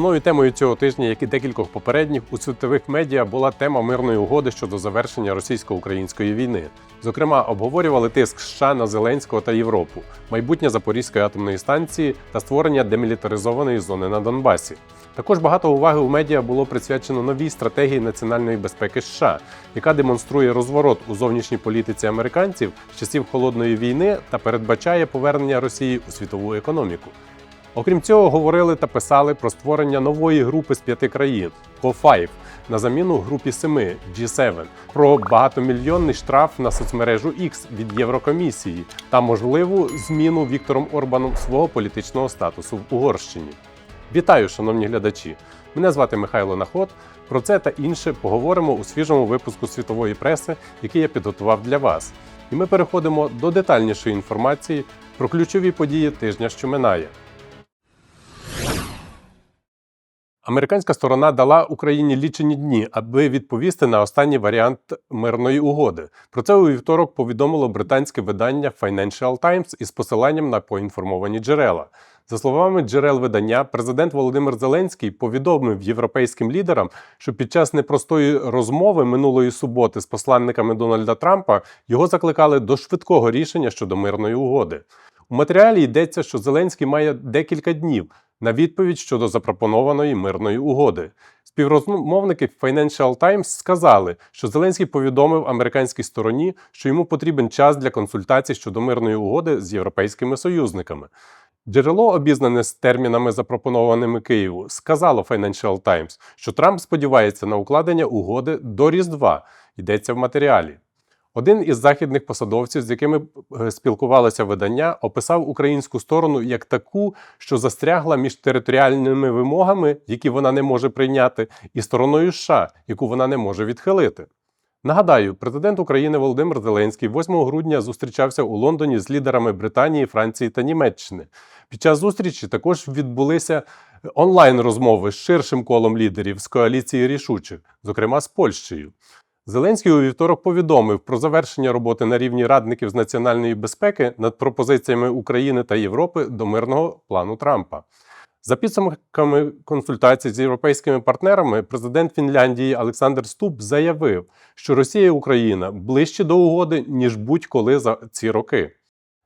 Основною темою цього тижня, як і декількох попередніх, у світових медіа була тема мирної угоди щодо завершення російсько-української війни. Зокрема, обговорювали тиск США на Зеленського та Європу, майбутнє Запорізької атомної станції та створення демілітаризованої зони на Донбасі. Також багато уваги у медіа було присвячено новій стратегії національної безпеки США, яка демонструє розворот у зовнішній політиці американців з часів холодної війни та передбачає повернення Росії у світову економіку. Окрім цього, говорили та писали про створення нової групи з п'яти країн Co-5 на заміну групі семи G7, про багатомільйонний штраф на соцмережу X від Єврокомісії та можливу зміну Віктором Орбаном свого політичного статусу в Угорщині. Вітаю, шановні глядачі! Мене звати Михайло Наход. Про це та інше поговоримо у свіжому випуску світової преси, який я підготував для вас. І ми переходимо до детальнішої інформації про ключові події тижня, що минає. Американська сторона дала Україні лічені дні, аби відповісти на останній варіант мирної угоди. Про це у вівторок повідомило британське видання Financial Times із посиланням на поінформовані джерела. За словами джерел видання, президент Володимир Зеленський повідомив європейським лідерам, що під час непростої розмови минулої суботи з посланниками Дональда Трампа його закликали до швидкого рішення щодо мирної угоди. У матеріалі йдеться, що Зеленський має декілька днів на відповідь щодо запропонованої мирної угоди. Співрозмовники Financial Times сказали, що Зеленський повідомив американській стороні, що йому потрібен час для консультацій щодо мирної угоди з європейськими союзниками. Джерело, обізнане з термінами, запропонованими Києву, сказало Financial Times, що Трамп сподівається на укладення угоди до Різдва. Йдеться в матеріалі. Один із західних посадовців, з якими е, спілкувалося видання, описав українську сторону як таку, що застрягла між територіальними вимогами, які вона не може прийняти, і стороною США, яку вона не може відхилити. Нагадаю, президент України Володимир Зеленський 8 грудня зустрічався у Лондоні з лідерами Британії, Франції та Німеччини. Під час зустрічі також відбулися онлайн розмови з ширшим колом лідерів з коаліції рішучих, зокрема з Польщею. Зеленський у вівторок повідомив про завершення роботи на рівні радників з національної безпеки над пропозиціями України та Європи до мирного плану Трампа. За підсумками консультацій з європейськими партнерами, президент Фінляндії Олександр Ступ заявив, що Росія і Україна ближче до угоди, ніж будь-коли за ці роки.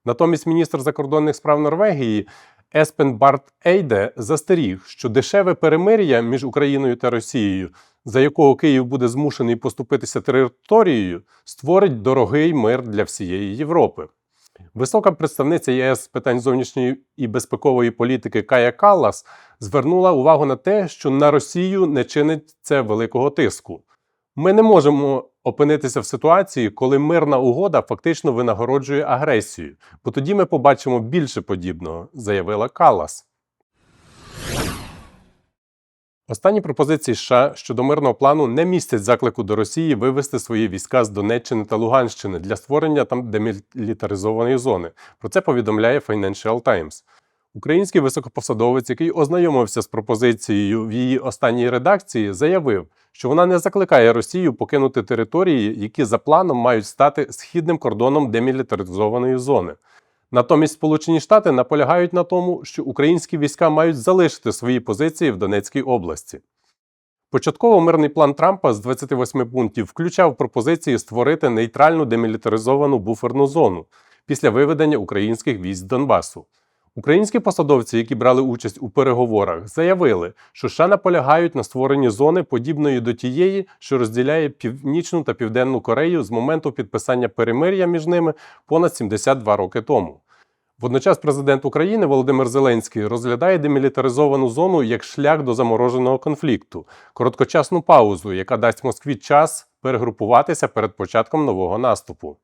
Натомість міністр закордонних справ Норвегії Еспен Барт Ейде застеріг, що дешеве перемир'я між Україною та Росією, за якого Київ буде змушений поступитися територією, створить дорогий мир для всієї Європи. Висока представниця ЄС з питань зовнішньої і безпекової політики Кая Каллас звернула увагу на те, що на Росію не чинить це великого тиску. Ми не можемо опинитися в ситуації, коли мирна угода фактично винагороджує агресію, бо тоді ми побачимо більше подібного, заявила Каллас. Останні пропозиції США щодо мирного плану не містять заклику до Росії вивести свої війська з Донеччини та Луганщини для створення там демілітаризованої зони. Про це повідомляє Financial Times. Український високопосадовець, який ознайомився з пропозицією в її останній редакції, заявив, що вона не закликає Росію покинути території, які за планом мають стати східним кордоном демілітаризованої зони. Натомість Сполучені Штати наполягають на тому, що українські війська мають залишити свої позиції в Донецькій області. Початково мирний план Трампа з 28 пунктів включав пропозиції створити нейтральну демілітаризовану буферну зону після виведення українських військ з Донбасу. Українські посадовці, які брали участь у переговорах, заявили, що США наполягають на створенні зони, подібної до тієї, що розділяє Північну та Південну Корею з моменту підписання перемир'я між ними понад 72 роки тому. Водночас президент України Володимир Зеленський розглядає демілітаризовану зону як шлях до замороженого конфлікту, короткочасну паузу, яка дасть Москві час перегрупуватися перед початком нового наступу.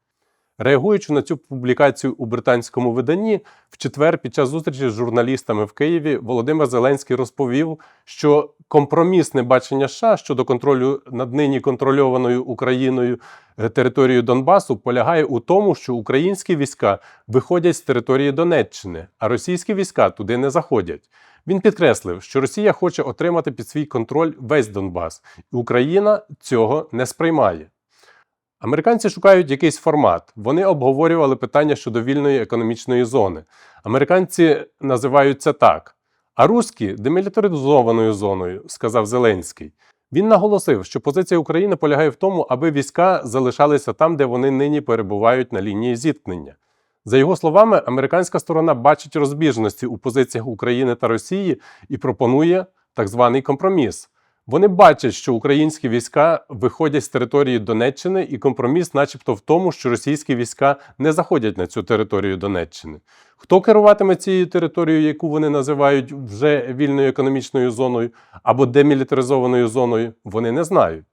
Реагуючи на цю публікацію у британському виданні, в четвер під час зустрічі з журналістами в Києві Володимир Зеленський розповів, що компромісне бачення США щодо контролю над нині контрольованою Україною е, територією Донбасу полягає у тому, що українські війська виходять з території Донеччини, а російські війська туди не заходять. Він підкреслив, що Росія хоче отримати під свій контроль весь Донбас, і Україна цього не сприймає. Американці шукають якийсь формат. Вони обговорювали питання щодо вільної економічної зони. Американці називають це так: А руські демілітаризованою зоною, сказав Зеленський. Він наголосив, що позиція України полягає в тому, аби війська залишалися там, де вони нині перебувають на лінії зіткнення. За його словами, американська сторона бачить розбіжності у позиціях України та Росії і пропонує так званий компроміс. Вони бачать, що українські війська виходять з території Донеччини, і компроміс, начебто, в тому, що російські війська не заходять на цю територію Донеччини. Хто керуватиме цією територією, яку вони називають вже вільною економічною зоною або демілітаризованою зоною, вони не знають.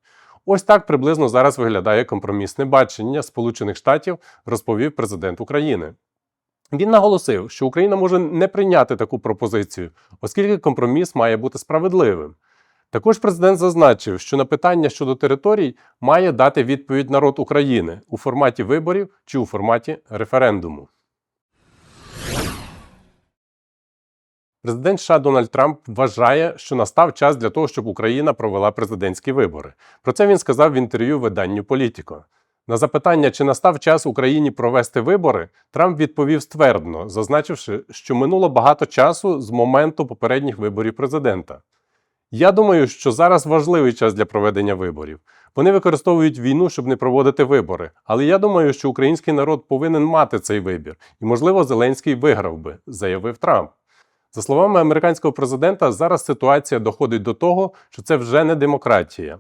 Ось так приблизно зараз виглядає компромісне бачення Сполучених Штатів, розповів президент України. Він наголосив, що Україна може не прийняти таку пропозицію, оскільки компроміс має бути справедливим. Також президент зазначив, що на питання щодо територій має дати відповідь народ України у форматі виборів чи у форматі референдуму. Президент США Дональд Трамп вважає, що настав час для того, щоб Україна провела президентські вибори. Про це він сказав в інтерв'ю виданню Політіко. На запитання, чи настав час Україні провести вибори, Трамп відповів ствердно, зазначивши, що минуло багато часу з моменту попередніх виборів президента. Я думаю, що зараз важливий час для проведення виборів. Вони використовують війну, щоб не проводити вибори. Але я думаю, що український народ повинен мати цей вибір, і, можливо, Зеленський виграв би, заявив Трамп. За словами американського президента, зараз ситуація доходить до того, що це вже не демократія.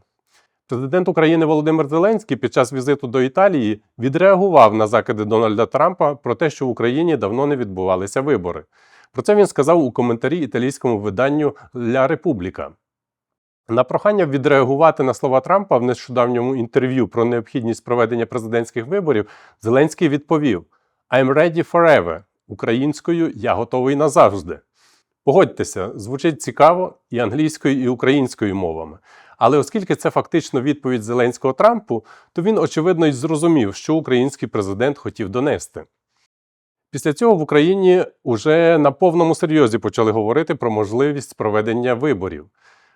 Президент України Володимир Зеленський під час візиту до Італії відреагував на закиди Дональда Трампа про те, що в Україні давно не відбувалися вибори. Про це він сказав у коментарі італійському виданню Ля Републіка. На прохання відреагувати на слова Трампа в нещодавньому інтерв'ю про необхідність проведення президентських виборів Зеленський відповів: I'm ready forever. Українською я готовий назавжди. Погодьтеся, звучить цікаво і англійською, і українською мовами. Але оскільки це фактично відповідь Зеленського Трампу, то він очевидно й зрозумів, що український президент хотів донести. Після цього в Україні уже на повному серйозі почали говорити про можливість проведення виборів.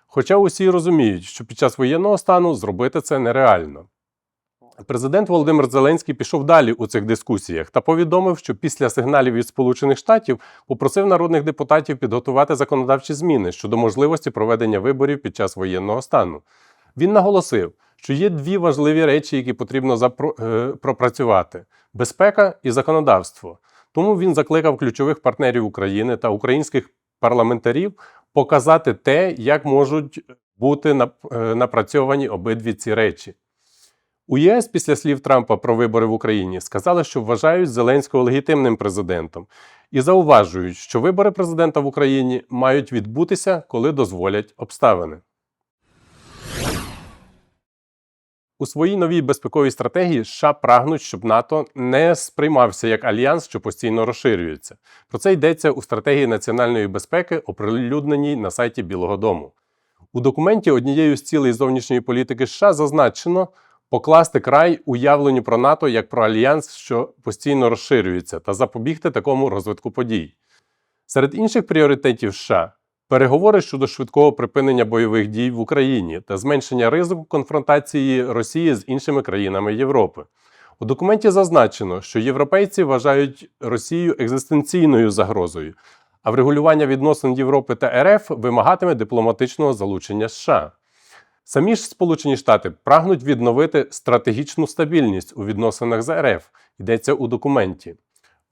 Хоча усі розуміють, що під час воєнного стану зробити це нереально. Президент Володимир Зеленський пішов далі у цих дискусіях та повідомив, що після сигналів від Сполучених Штатів попросив народних депутатів підготувати законодавчі зміни щодо можливості проведення виборів під час воєнного стану. Він наголосив, що є дві важливі речі, які потрібно запро... е, пропрацювати: безпека і законодавство. Тому він закликав ключових партнерів України та українських парламентарів показати те, як можуть бути е, напрацьовані обидві ці речі. У ЄС після слів Трампа про вибори в Україні сказали, що вважають Зеленського легітимним президентом і зауважують, що вибори президента в Україні мають відбутися, коли дозволять обставини. У своїй новій безпековій стратегії США прагнуть, щоб НАТО не сприймався як альянс, що постійно розширюється. Про це йдеться у стратегії національної безпеки, оприлюдненій на сайті Білого Дому. У документі однією з цілей зовнішньої політики США зазначено покласти край уявленню про НАТО як про альянс, що постійно розширюється, та запобігти такому розвитку подій. Серед інших пріоритетів США переговори щодо швидкого припинення бойових дій в Україні та зменшення ризику конфронтації Росії з іншими країнами Європи. У документі зазначено, що європейці вважають Росію екзистенційною загрозою, а врегулювання відносин Європи та РФ вимагатиме дипломатичного залучення США. Самі ж Сполучені Штати прагнуть відновити стратегічну стабільність у відносинах з РФ, йдеться у документі.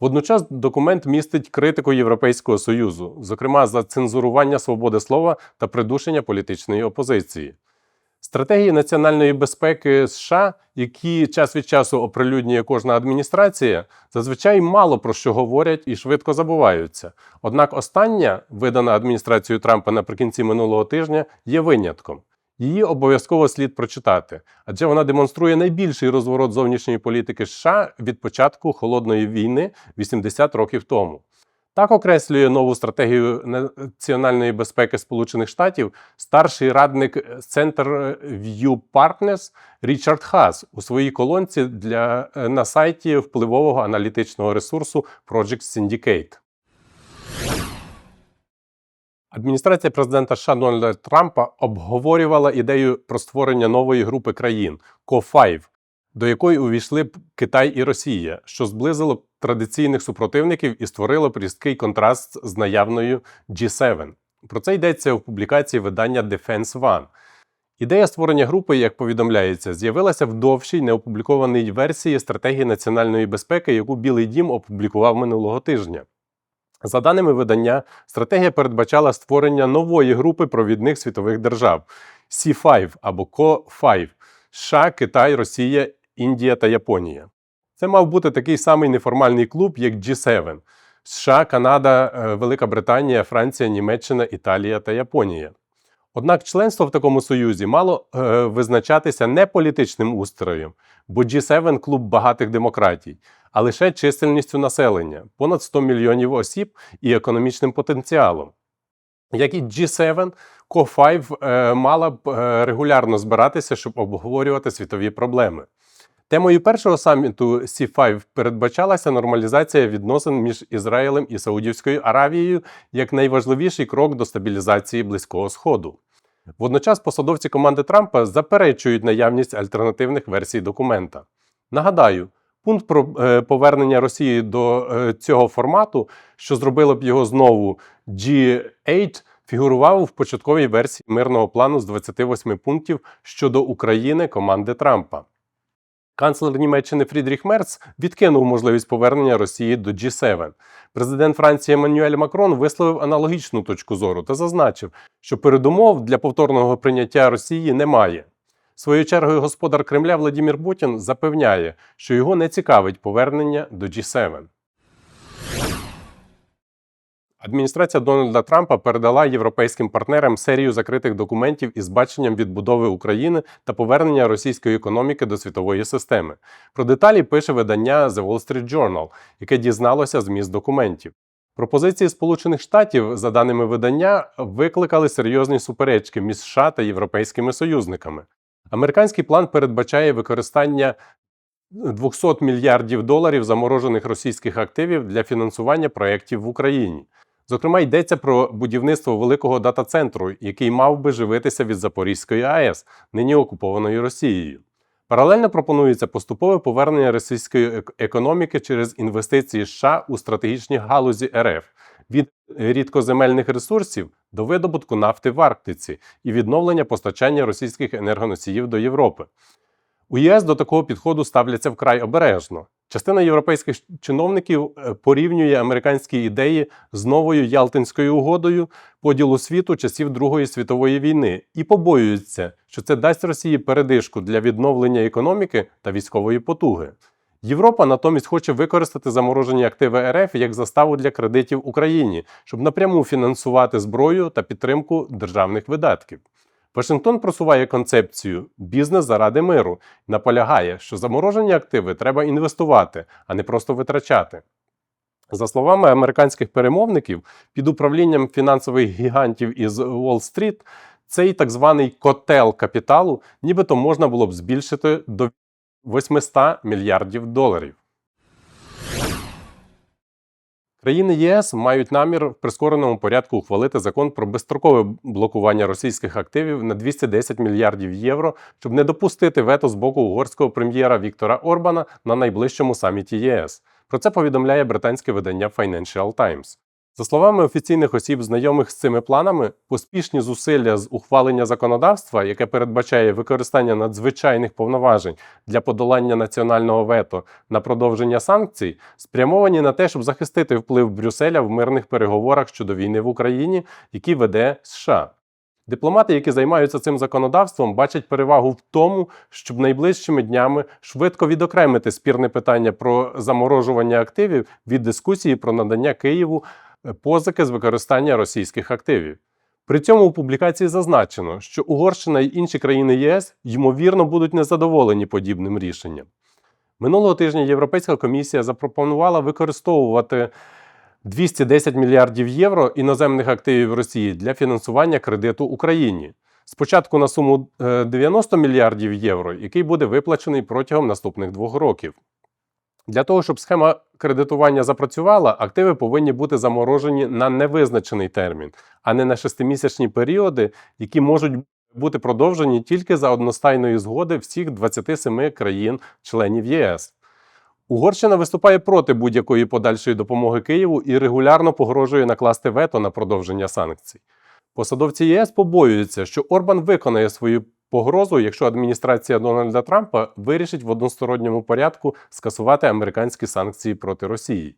Водночас документ містить критику Європейського Союзу, зокрема за цензурування свободи слова та придушення політичної опозиції. Стратегії національної безпеки США, які час від часу оприлюднює кожна адміністрація, зазвичай мало про що говорять і швидко забуваються. Однак остання, видана адміністрацією Трампа наприкінці минулого тижня, є винятком. Її обов'язково слід прочитати, адже вона демонструє найбільший розворот зовнішньої політики США від початку холодної війни 80 років тому. Так окреслює нову стратегію національної безпеки Сполучених Штатів старший радник Center View Partners Річард Хас у своїй колонці для, на сайті впливового аналітичного ресурсу Project Syndicate. Адміністрація президента США Дональда Трампа обговорювала ідею про створення нової групи країн Co-5, до якої увійшли б Китай і Росія, що зблизило б традиційних супротивників і створило б різкий контраст з наявною G7. Про це йдеться у публікації видання Defense One. Ідея створення групи, як повідомляється, з'явилася в довшій неопублікованій версії стратегії національної безпеки, яку Білий Дім опублікував минулого тижня. За даними видання, стратегія передбачала створення нової групи провідних світових держав C5 або CO5 США, Китай, Росія, Індія та Японія. Це мав бути такий самий неформальний клуб, як G7 США, Канада, е, Велика Британія, Франція, Німеччина, Італія та Японія. Однак членство в такому союзі мало е, визначатися не політичним устроєм, бо G7 – клуб багатих демократій, а лише чисельністю населення понад 100 мільйонів осіб і економічним потенціалом. Як і G7, Co5 е, мала б е, регулярно збиратися, щоб обговорювати світові проблеми. Темою першого саміту C5 передбачалася нормалізація відносин між Ізраїлем і Саудівською Аравією як найважливіший крок до стабілізації Близького Сходу. Водночас посадовці команди Трампа заперечують наявність альтернативних версій документа. Нагадаю, пункт про е, повернення Росії до е, цього формату, що зробило б його знову G8, фігурував в початковій версії мирного плану з 28 пунктів щодо України команди Трампа. Канцлер Німеччини Фрідріх Мерц відкинув можливість повернення Росії до G7. Президент Франції Еммануель Макрон висловив аналогічну точку зору та зазначив, що передумов для повторного прийняття Росії немає. Своєю чергою господар Кремля Владимир Путін запевняє, що його не цікавить повернення до G7. Адміністрація Дональда Трампа передала європейським партнерам серію закритих документів із баченням відбудови України та повернення російської економіки до світової системи. Про деталі пише видання The Wall Street Journal, яке дізналося зміст документів. Пропозиції Сполучених Штатів, за даними видання, викликали серйозні суперечки між США та європейськими союзниками. Американський план передбачає використання 200 мільярдів доларів заморожених російських активів для фінансування проєктів в Україні. Зокрема, йдеться про будівництво великого дата-центру, який мав би живитися від Запорізької АЕС, нині окупованої Росією. Паралельно пропонується поступове повернення російської економіки через інвестиції США у стратегічні галузі РФ від рідкоземельних ресурсів до видобутку нафти в Арктиці і відновлення постачання російських енергоносіїв до Європи. У ЄС до такого підходу ставляться вкрай обережно. Частина європейських чиновників е, порівнює американські ідеї з новою Ялтинською угодою поділу світу часів Другої світової війни і побоюються, що це дасть Росії передишку для відновлення економіки та військової потуги. Європа натомість хоче використати заморожені активи РФ як заставу для кредитів Україні, щоб напряму фінансувати зброю та підтримку державних видатків. Вашингтон просуває концепцію бізнес заради миру і наполягає, що заморожені активи треба інвестувати, а не просто витрачати. За словами американських перемовників, під управлінням фінансових гігантів із Уолл-стріт, цей так званий котел капіталу нібито можна було б збільшити до 800 мільярдів доларів. Країни ЄС мають намір в прискореному порядку ухвалити закон про безстрокове блокування російських активів на 210 мільярдів євро, щоб не допустити вето з боку угорського прем'єра Віктора Орбана на найближчому саміті ЄС. Про це повідомляє британське видання Financial Times. За словами офіційних осіб, знайомих з цими планами, поспішні зусилля з ухвалення законодавства, яке передбачає використання надзвичайних повноважень для подолання національного вето на продовження санкцій, спрямовані на те, щоб захистити вплив Брюсселя в мирних переговорах щодо війни в Україні, які веде США. Дипломати, які займаються цим законодавством, бачать перевагу в тому, щоб найближчими днями швидко відокремити спірне питання про заморожування активів від дискусії про надання Києву позики з використання російських активів. При цьому у публікації зазначено, що Угорщина і інші країни ЄС ймовірно будуть незадоволені подібним рішенням. Минулого тижня Європейська комісія запропонувала використовувати 210 мільярдів євро іноземних активів Росії для фінансування кредиту Україні. Спочатку на суму е, 90 мільярдів євро, який буде виплачений протягом наступних двох років. Для того, щоб схема кредитування запрацювала, активи повинні бути заморожені на невизначений термін, а не на шестимісячні періоди, які можуть бути продовжені тільки за одностайної згоди всіх 27 країн-членів ЄС. Угорщина виступає проти будь-якої подальшої допомоги Києву і регулярно погрожує накласти вето на продовження санкцій. Посадовці ЄС побоюються, що Орбан виконає свою погрозу, якщо адміністрація Дональда Трампа вирішить в односторонньому порядку скасувати американські санкції проти Росії.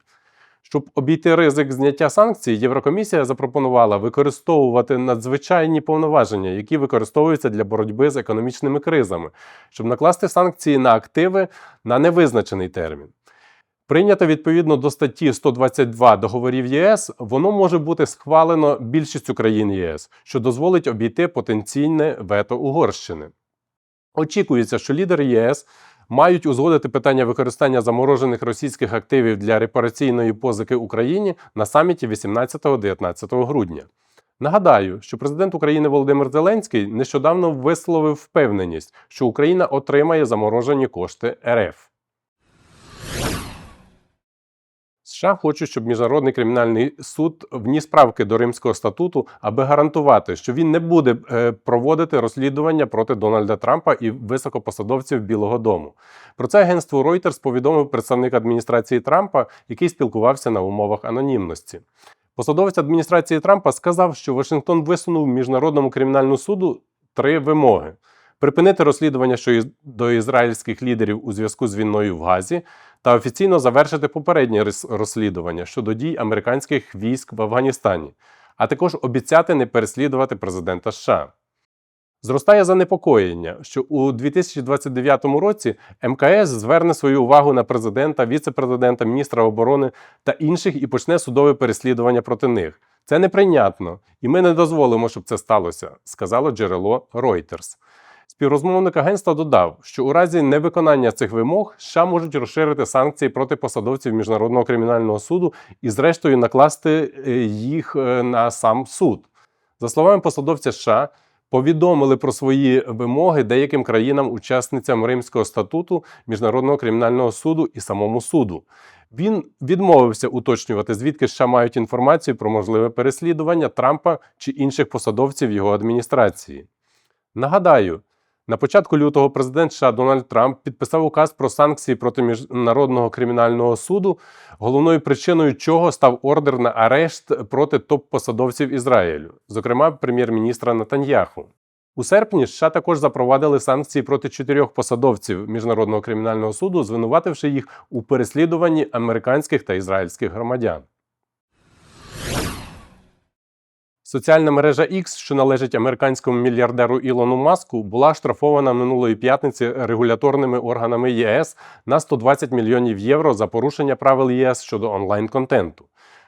Щоб обійти ризик зняття санкцій, Єврокомісія запропонувала використовувати надзвичайні повноваження, які використовуються для боротьби з економічними кризами, щоб накласти санкції на активи на невизначений термін. Прийнято відповідно до статті 122 договорів ЄС, воно може бути схвалено більшістю країн ЄС, що дозволить обійти потенційне вето Угорщини. Очікується, що лідери ЄС мають узгодити питання використання заморожених російських активів для репараційної позики Україні на саміті 18-19 грудня. Нагадаю, що президент України Володимир Зеленський нещодавно висловив впевненість, що Україна отримає заморожені кошти РФ. США хочуть, щоб міжнародний кримінальний суд вніс правки до Римського статуту, аби гарантувати, що він не буде е, проводити розслідування проти Дональда Трампа і високопосадовців Білого Дому. Про це агентство Reuters повідомив представник адміністрації Трампа, який спілкувався на умовах анонімності. Посадовець адміністрації Трампа сказав, що Вашингтон висунув міжнародному кримінальному суду три вимоги: припинити розслідування щодо ізраїльських лідерів у зв'язку з війною в Газі та офіційно завершити попереднє розслідування щодо дій американських військ в Афганістані, а також обіцяти не переслідувати президента США. Зростає занепокоєння, що у 2029 році МКС зверне свою увагу на президента, віце-президента, міністра оборони та інших і почне судове переслідування проти них. Це неприйнятно, і ми не дозволимо, щоб це сталося, сказало джерело Reuters. Співрозмовник агентства додав, що у разі невиконання цих вимог США можуть розширити санкції проти посадовців міжнародного кримінального суду і, зрештою, накласти е, їх е, на сам суд. За словами посадовця США, повідомили про свої вимоги деяким країнам-учасницям Римського статуту Міжнародного кримінального суду і самому суду. Він відмовився уточнювати, звідки США мають інформацію про можливе переслідування Трампа чи інших посадовців його адміністрації. Нагадаю, на початку лютого президент США Дональд Трамп підписав указ про санкції проти міжнародного кримінального суду, головною причиною чого став ордер на арешт проти топ-посадовців Ізраїлю, зокрема прем'єр-міністра Натаньяху. У серпні США також запровадили санкції проти чотирьох посадовців міжнародного кримінального суду, звинувативши їх у переслідуванні американських та ізраїльських громадян. Соціальна мережа X, що належить американському мільярдеру Ілону Маску, була штрафована минулої п'ятниці регуляторними органами ЄС на 120 мільйонів євро за порушення правил ЄС щодо онлайн-контенту.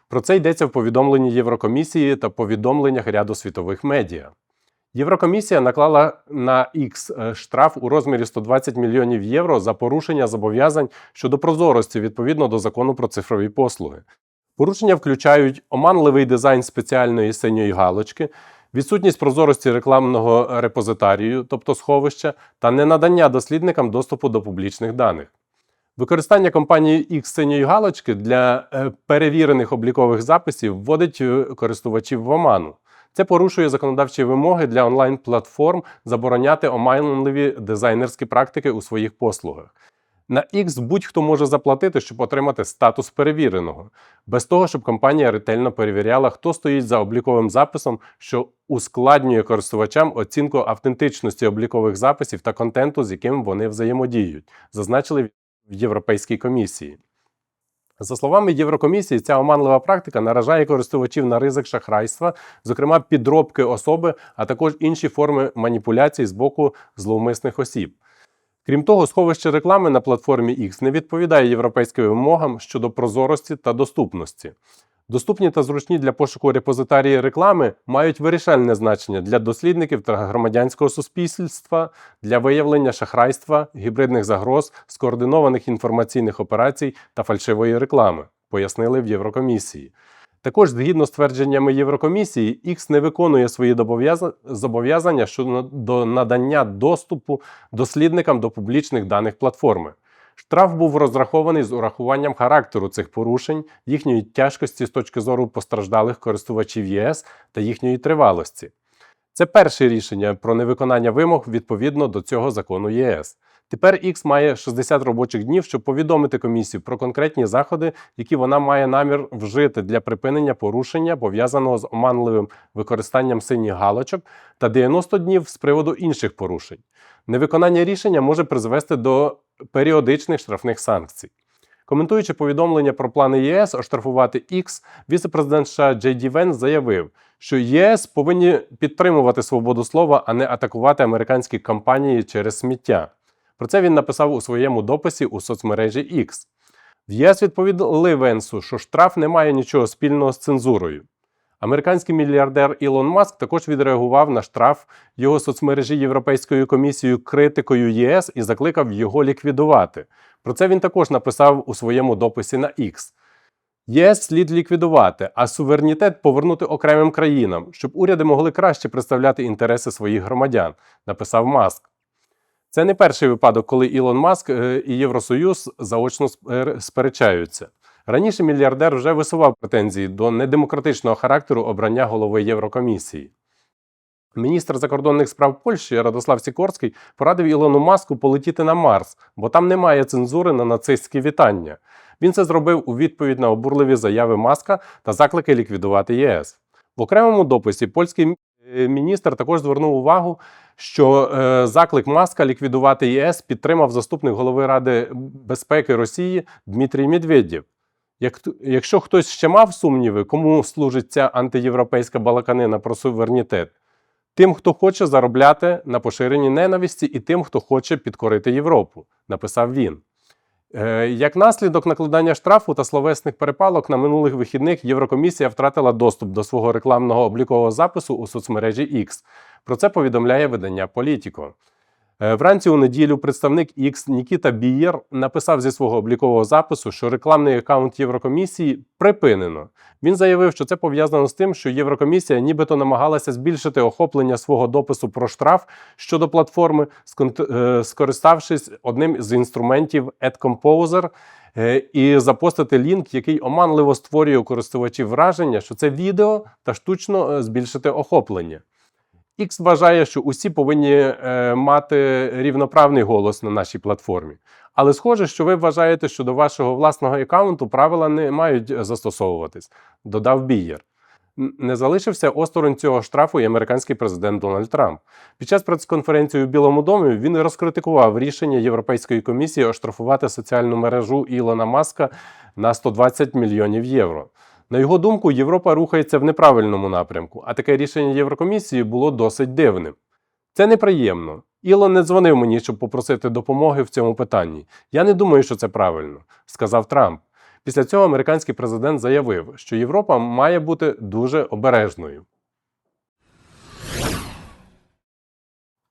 Про це йдеться в повідомленні Єврокомісії та повідомленнях ряду світових медіа. Єврокомісія наклала на X е, штраф у розмірі 120 мільйонів євро за порушення зобов'язань щодо прозорості відповідно до закону про цифрові послуги. Порушення включають оманливий дизайн спеціальної синьої галочки, відсутність прозорості рекламного репозитарію, тобто сховища, та ненадання дослідникам доступу до публічних даних. Використання компанії X синьої галочки для е, перевірених облікових записів вводить е, користувачів в оману. Це порушує законодавчі вимоги для онлайн-платформ забороняти оманливі дизайнерські практики у своїх послугах. На X будь-хто може заплатити, щоб отримати статус перевіреного, без того, щоб компанія ретельно перевіряла, хто стоїть за обліковим записом, що ускладнює користувачам оцінку автентичності облікових записів та контенту, з яким вони взаємодіють, зазначили в Європейській комісії. За словами Єврокомісії, ця оманлива практика наражає користувачів на ризик шахрайства, зокрема підробки особи, а також інші форми маніпуляцій з боку зловмисних осіб. Крім того, сховище реклами на платформі X не відповідає європейським вимогам щодо прозорості та доступності. Доступні та зручні для пошуку репозитарії реклами мають вирішальне значення для дослідників та громадянського суспільства для виявлення шахрайства, гібридних загроз, скоординованих інформаційних операцій та фальшивої реклами, пояснили в Єврокомісії. Також, згідно з твердженнями Єврокомісії, X не виконує свої зобов'язання щодо надання доступу дослідникам до публічних даних платформи. Штраф був розрахований з урахуванням характеру цих порушень, їхньої тяжкості з точки зору постраждалих користувачів ЄС та їхньої тривалості. Це перше рішення про невиконання вимог відповідно до цього закону ЄС. Тепер X має 60 робочих днів, щоб повідомити комісію про конкретні заходи, які вона має намір вжити для припинення порушення, пов'язаного з оманливим використанням синіх галочок, та 90 днів з приводу інших порушень. Невиконання рішення може призвести до періодичних штрафних санкцій. Коментуючи повідомлення про плани ЄС оштрафувати X, віце-президент США Джей Ді Венс заявив, що ЄС повинні підтримувати свободу слова, а не атакувати американські компанії через сміття. Про це він написав у своєму дописі у соцмережі X. В ЄС відповіли Венсу, що штраф не має нічого спільного з цензурою. Американський мільярдер Ілон Маск також відреагував на штраф його соцмережі Європейською комісією критикою ЄС і закликав його ліквідувати. Про це він також написав у своєму дописі на X. ЄС слід ліквідувати, а суверенітет повернути окремим країнам, щоб уряди могли краще представляти інтереси своїх громадян, написав Маск. Це не перший випадок, коли Ілон Маск е, і Євросоюз заочно сперечаються. Раніше мільярдер вже висував претензії до недемократичного характеру обрання голови Єврокомісії. Міністр закордонних справ Польщі Радослав Сікорський порадив Ілону Маску полетіти на Марс, бо там немає цензури на нацистські вітання. Він це зробив у відповідь на обурливі заяви Маска та заклики ліквідувати ЄС. В окремому дописі польський е, міністр також звернув увагу, що е, заклик Маска ліквідувати ЄС підтримав заступник голови Ради безпеки Росії Дмитрій Медведєв. Як, якщо хтось ще мав сумніви, кому служить ця антиєвропейська балаканина про суверенітет, тим, хто хоче заробляти на поширенні ненависті, і тим, хто хоче підкорити Європу, написав він. Е, Як наслідок накладання штрафу та словесних перепалок на минулих вихідних Єврокомісія втратила доступ до свого рекламного облікового запису у соцмережі X. Про це повідомляє видання Політіко. Е, Вранці у неділю представник X Нікіта Бієр написав зі свого облікового запису, що рекламний аккаунт Єврокомісії припинено. Він заявив, що це пов'язано з тим, що Єврокомісія нібито намагалася збільшити охоплення свого допису про штраф щодо платформи, е, скориставшись одним з інструментів AdComposer, е, і запостити лінк, який оманливо створює у користувачів враження, що це відео та штучно збільшити охоплення. X вважає, що усі повинні е, мати рівноправний голос на нашій платформі. Але схоже, що ви вважаєте, що до вашого власного аккаунту правила не мають е, застосовуватись, додав Бієр. Не залишився осторонь цього штрафу і американський президент Дональд Трамп. Під час прес-конференції у Білому домі він розкритикував рішення Європейської комісії оштрафувати соціальну мережу Ілона Маска на 120 мільйонів євро. На його думку, Європа рухається в неправильному напрямку, а таке рішення Єврокомісії було досить дивним. Це неприємно. Ілон не дзвонив мені, щоб попросити допомоги в цьому питанні. Я не думаю, що це правильно, сказав Трамп. Після цього американський президент заявив, що Європа має бути дуже обережною.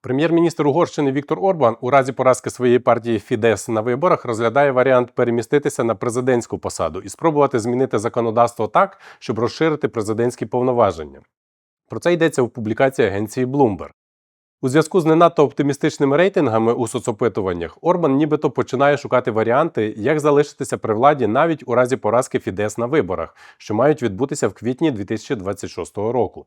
Прем'єр-міністр Угорщини Віктор Орбан у разі поразки своєї партії Фідес на виборах розглядає варіант переміститися на президентську посаду і спробувати змінити законодавство так, щоб розширити президентські повноваження. Про це йдеться в публікації агенції Bloomberg. У зв'язку з не надто оптимістичними рейтингами у соцопитуваннях Орбан нібито починає шукати варіанти, як залишитися при владі навіть у разі поразки Фідес на виборах, що мають відбутися в квітні 2026 року.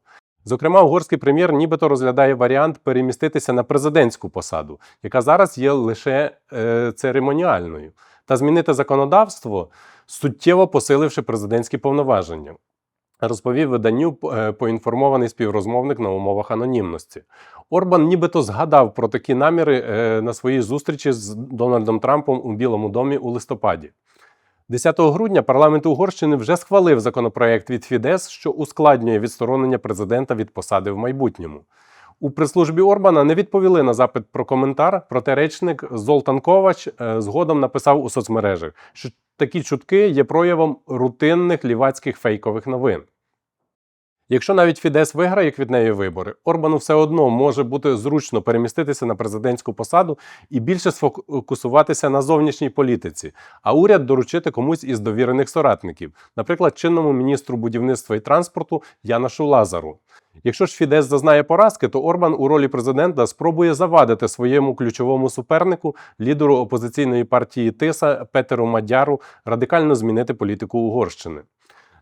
Зокрема, угорський прем'єр нібито розглядає варіант переміститися на президентську посаду, яка зараз є лише е, церемоніальною, та змінити законодавство, суттєво посиливши президентські повноваження. Розповів виданню е, поінформований співрозмовник на умовах анонімності. Орбан нібито згадав про такі наміри е, на своїй зустрічі з Дональдом Трампом у Білому домі у листопаді. 10 грудня парламент Угорщини вже схвалив законопроект від Фідес, що ускладнює відсторонення президента від посади в майбутньому. У прес-службі Орбана не відповіли на запит про коментар, проте речник Золтан Ковач е, згодом написав у соцмережах, що такі чутки є проявом рутинних лівацьких фейкових новин. Якщо навіть Фідес виграє квітневі вибори, Орбану все одно може бути зручно переміститися на президентську посаду і більше сфокусуватися на зовнішній політиці, а уряд доручити комусь із довірених соратників, наприклад, чинному міністру будівництва і транспорту Яношу Лазару. Якщо ж Фідес зазнає поразки, то Орбан у ролі президента спробує завадити своєму ключовому супернику, лідеру опозиційної партії Тиса Петеру Мадяру, радикально змінити політику Угорщини.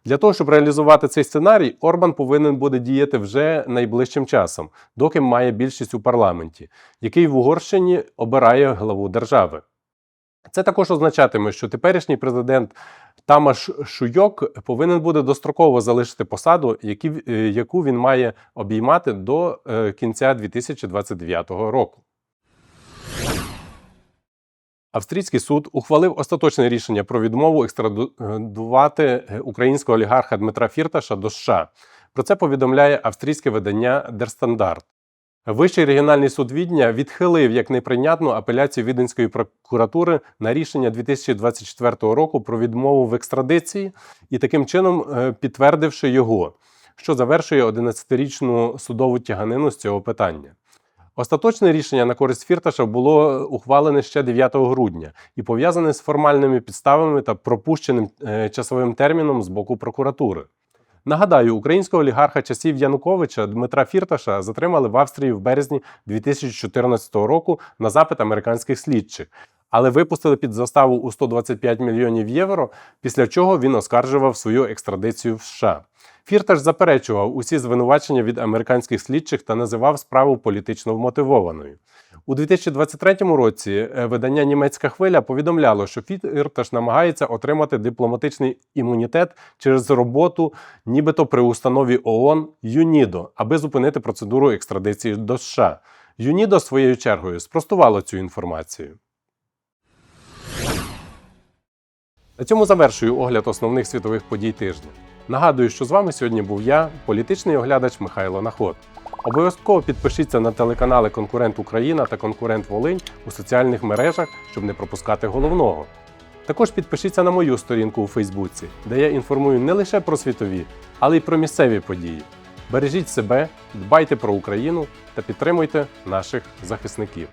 Для того, щоб реалізувати цей сценарій, Орбан повинен буде діяти вже найближчим часом, доки має більшість у парламенті, який в Угорщині обирає главу держави. Це також означатиме, що теперішній президент Тамаш Шуйок повинен буде достроково залишити посаду, е, яку він має обіймати до е, кінця 2029 року. Австрійський суд ухвалив остаточне рішення про відмову екстрадувати е, українського олігарха Дмитра Фірташа до США. Про це повідомляє австрійське видання Standard. Вищий регіональний суд Відня відхилив як неприйнятну апеляцію Віденської прокуратури на рішення 2024 року про відмову в екстрадиції і таким чином е, підтвердивши його, що завершує 11-річну судову тяганину з цього питання. Остаточне рішення на користь Фірташа було ухвалене ще 9 грудня і пов'язане з формальними підставами та пропущеним е, часовим терміном з боку прокуратури. Нагадаю, українського олігарха часів Януковича Дмитра Фірташа затримали в Австрії в березні 2014 року на запит американських слідчих, але випустили під заставу у 125 мільйонів євро, після чого він оскаржував свою екстрадицію в США. Фірташ заперечував усі звинувачення від американських слідчих та називав справу політично вмотивованою. У 2023 році е, видання Німецька хвиля повідомляло, що Фірташ намагається отримати дипломатичний імунітет через роботу, нібито при установі ООН ЮНІДО, аби зупинити процедуру екстрадиції до США. ЮНІДО своєю чергою спростувало цю інформацію. На цьому завершую огляд основних світових подій тижня. Нагадую, що з вами сьогодні був я, політичний оглядач Михайло Наход. Обов'язково підпишіться на телеканали Конкурент Україна та Конкурент Волинь у соціальних мережах, щоб не пропускати головного. Також підпишіться на мою сторінку у Фейсбуці, де я інформую не лише про світові, але й про місцеві події. Бережіть себе, дбайте про Україну та підтримуйте наших захисників.